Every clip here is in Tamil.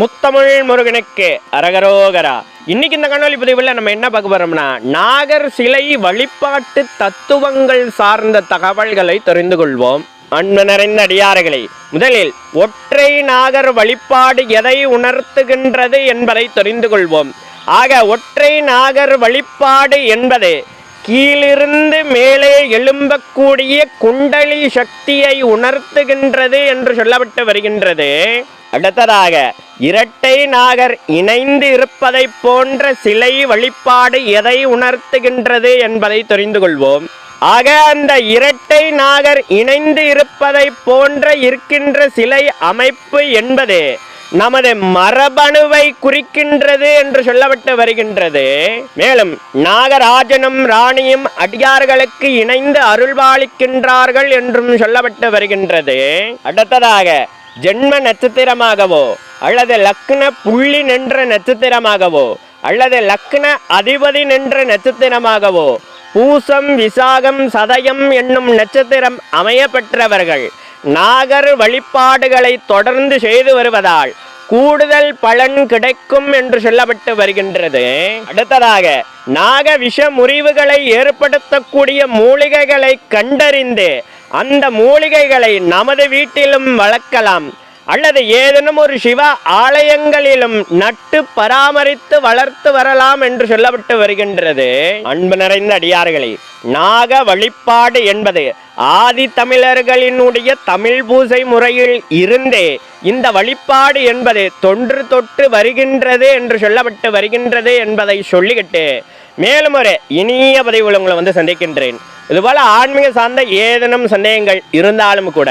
முத்தமிழ் முருகனுக்கு அரகரோகரா. இன்னைக்கு இந்த கண்ணொலி பதிவில் நம்ம என்ன பார்க்க போறோம்னா நாகர் சிலை வழிபாட்டு தத்துவங்கள் சார்ந்த தகவல்களை தெரிந்து கொள்வோம். அன்பு நிறைந்த அடியார்களே. முதலில் ஒற்றை நாகர் வழிபாடு எதை உணர்த்துகின்றது என்பதை தெரிந்து கொள்வோம். ஆக ஒற்றை நாகர் வழிபாடு என்பது கீழிருந்து மேலே எழும்பக்கூடிய குண்டலி சக்தியை உணர்த்துகின்றது என்று சொல்லப்பட்டு வருகின்றது. அடுத்ததாக இரட்டை நாகர் இணைந்து இருப்பதை போன்ற சிலை வழிபாடு எதை உணர்த்துகின்றது என்பதை தெரிந்து கொள்வோம். ஆக அந்த இரட்டை நாகர் இணைந்து இருப்பதை போன்ற இருக்கின்ற சிலை அமைப்பு என்பது நமது மரபணுவை குறிக்கின்றது என்று சொல்லப்பட்டு வருகின்றது. மேலும் நாகராஜனும் ராணியும் அடியார்களுக்கு இணைந்து அருள்பாலிக்கின்றார்கள் என்றும் சொல்லப்பட்டு வருகின்றது. அடுத்ததாக ஜென்ம நட்சத்திரமாகவோ அல்லது லக்ன புள்ளி நின்ற நட்சத்திரமாகவோ அல்லது லக்ன அதிபதி நின்ற நட்சத்திரமாகவோ பூசம் விசாகம் சதயம் என்னும் நட்சத்திரம் அமையப்பெற்றவர்கள் நாகர் வழிபாடுகளை தொடர்ந்து செய்து வருவதால் கூடுதல் பலன் கிடைக்கும் என்று சொல்லப்பட்டு வருகின்றது. அடுத்ததாக நாக விஷ முறிவுகளை ஏற்படுத்தக்கூடிய மூலிகைகளை கண்டறிந்து அந்த மூலிகைகளை நமது வீட்டிலும் வளர்க்கலாம். அல்லது ஏதேனும் ஒரு சிவ ஆலயங்களிலும் நட்டு பராமரித்து வளர்த்து வரலாம் என்று சொல்லப்பட்டு வருகின்றது. அன்பு நிறைந்த அடியார்களே நாக வழிபாடு என்பது ஆதி தமிழர்களினுடைய தமிழ் பூசை முறையில் இருந்தே இந்த வழிபாடு என்பது தொன்று தொட்டு வருகின்றது என்று சொல்லப்பட்டு வருகின்றது என்பதை சொல்லிக்கிட்டு மேலும் ஒரு இனிய பதிவில் உங்களை வந்து சந்திக்கின்றேன். இதுபோல ஆன்மீக சார்ந்த ஏதேனும் சந்தேகங்கள் இருந்தாலும் கூட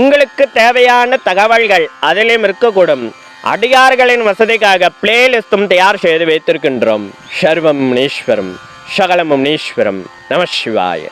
உங்களுக்கு தேவையான தகவல்கள் அதிலும் இருக்கக்கூடும். அடியார்களின் வசதிக்காக பிளேலிஸ்டும் தயார் செய்து வைத்திருக்கின்றோம். சர்வம் முனீஸ்வரம் சகலமும் முனீஸ்வரம். நம சிவாய.